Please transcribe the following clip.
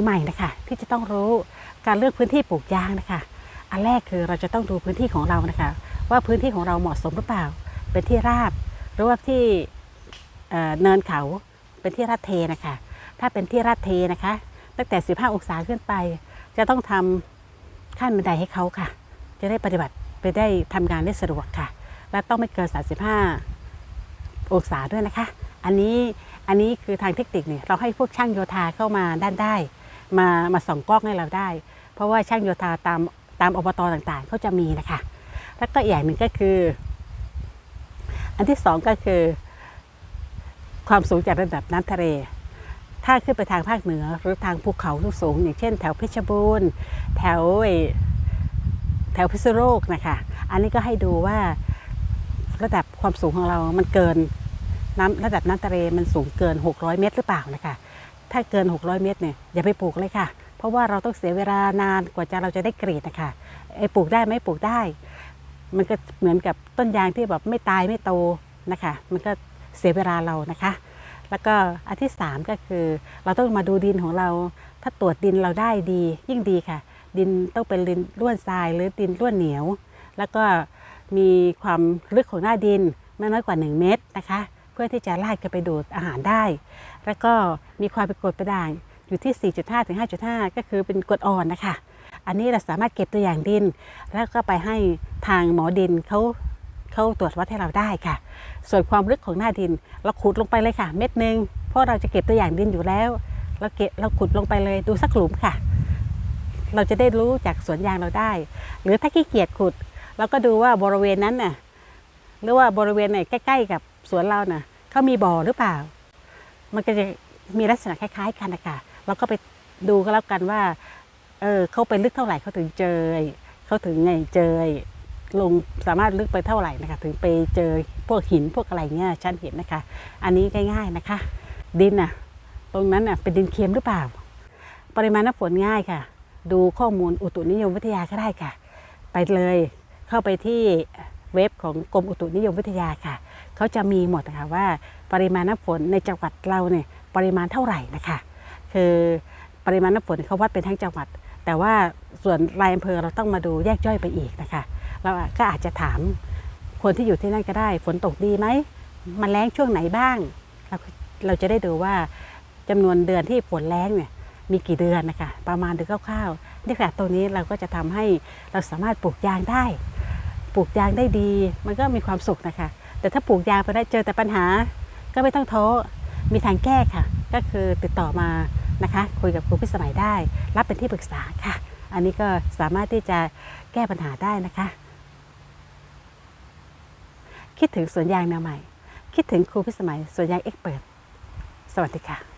อใหม่นะคะที่จะต้องรู้การเลือกพื้นที่ปลูกยางนะคะอันแรกคือเราจะต้องดูพื้นที่ของเรานะคะ ว่าพื้นที่ของเราเหมาะสมหรือเปล่า เป็นที่ราบ หรือว่าที่เเนินเขาเป็นที่ราดเทนะคะ ถ้าเป็นที่ราดเทนะคะ ตั้งแต่ 15 องศาขึ้นไป จะต้องทำขั้นบันไดให้เขาค่ะ จะได้ปฏิบัติไปได้ทำงานได้สะดวกค่ะ และต้องไม่เกิน 35 องศาด้วยนะคะ อันนี้อันนี้คือทางเทคนิคเนี่ยเราให้พวกช่างโยธาเข้ามาด้านได้ มามาส่องกล้องให้เราได้ เพราะว่าช่างโยธาตามตามอบตต่างๆเขาจะมีนะคะ แล้วก็อย่างหนึ่งก็คือ อันที่สองก็คือ ความสูงจากระดับน้ำทะเล ถ้าขึ้นไปทางภาคเหนือหรือทางภูเขาสูงอย่างเช่น แถวเพชรบูรณ์แถวแถวพิษณุโลกนะคะ อันนี้ก็ให้ดูว่าระดับความสูงของเรามันเกินน้ำระดับน้ำทะเลมันสูงเกิน 600 เมตรหรือเปล่านะคะ ถ้าเกิน 600 เมตรเนี่ยอย่าไปปลูกเลยค่ะ เพราะว่าเราต้องเสียเวลานานกว่าจะเราจะได้กรีดนะคะไอ้ปลูกได้ไหมปลูกได้ มันก็เหมือนกับต้นยางที่แบบไม่ตายไม่โตนะคะ มันก็เสียเวลาเรานะคะ แล้วก็อันที่สามก็คือเราต้องมาดูดินของเรา ถ้าตรวจดินเราได้ดี ยิ่งดีค่ะ ดินต้องเป็นดินร่วนทรายหรือดินร่วนเหนียว แล้วก็มีความลึกของหน้าดินไม่น้อยกว่า 1 เมตรนะคะ พื่อที่จะไลาดกันไปดูดอาหารได้ แล้วก็มีความเป็นกรดป็นด่างอยู่ที่ 4.5ถึง5.5 ก็คือเป็นกรดอ่อนนะคะ อันนี้เราสามารถเก็บตัวอย่างดิน แล้วก็ไปให้ทางหมอดินเขาเขาตรวจวัดให้เราได้ค่ะ ส่วนความลึกของหน้าดิน เราขุดลงไปเลยค่ะ เม็ดหนึ่งเพราะเราจะเก็บตัวอย่างดินอยู่แล้ว เราเก็บเราขุดลงไปเลยดูสักหลุมค่ะ เราจะได้รู้จากสวนยางเราได้ หรือถ้าขี้เกียจขุด เราก็ดูว่าบริเวณนั้นน่ะหรือว่าบริเวณไหนใกล้ ๆ กับสวนเราน่ะ เขามีบ่อหรือเปล่า มันก็จะมีลักษณะคล้าย ๆ กันนะคะเราก็ไปดูก็แล้วกันว่า เออเขาไปลึกเท่าไหร่เขาถึงเจอเขาถึงไงเจอลงสามารถลึกไปเท่าไหร่นะคะ ถึงไปเจอพวกหินพวกอะไรเงี้ยชั้นเห็นนะคะ อันนี้ง่ายๆนะคะ ดินน่ะ ตรงนั้นน่ะเป็นดินเค็มหรือเปล่า ปริมาณน้ำฝนง่ายค่ะ ดูข้อมูลอุตุนิยมวิทยาก็ได้ค่ะ ไปเลยเข้าไปที่เว็บของกรมอุตุนิยมวิทยาค่ะ เขาจะมีหมดนะคะว่าปริมาณน้ำฝนในจังหวัดเราเนี่ยปริมาณเท่าไหร่นะคะ คือปริมาณน้ำฝนเขาวัดเป็นทั้งจังหวัด แต่ว่าส่วนรายอำเภอเราต้องมาดูแยกย่อยไปอีกนะคะ เราก็อาจจะถามคนที่อยู่ที่นั่นก็ได้ ฝนตกดีไหมมันแล้งช่วงไหนบ้าง เราเราจะได้ดูว่าจำนวนเดือนที่ฝนแล้งเนี่ยมีกี่เดือนนะคะ ประมาณดูคร่าวๆนี่ค่ะตัวนี้เราก็จะทำให้เราสามารถปลูกยางได้ ปลูกยางได้ดี มันก็มีความสุขนะคะ แต่ถ้าปลูกยางไปได้เจอแต่ปัญหาก็ไม่ต้องท้อมีทางแก้ค่ะ ก็คือติดต่อมานะคะ คุยกับครูพิสมัยได้ รับเป็นที่ปรึกษาค่ะ อันนี้ก็สามารถที่จะแก้ปัญหาได้นะคะ คิดถึงสวนยางแนวใหม่ คิดถึงครูพิสมัยสวนยางเอ็กเปิด สวัสดีค่ะ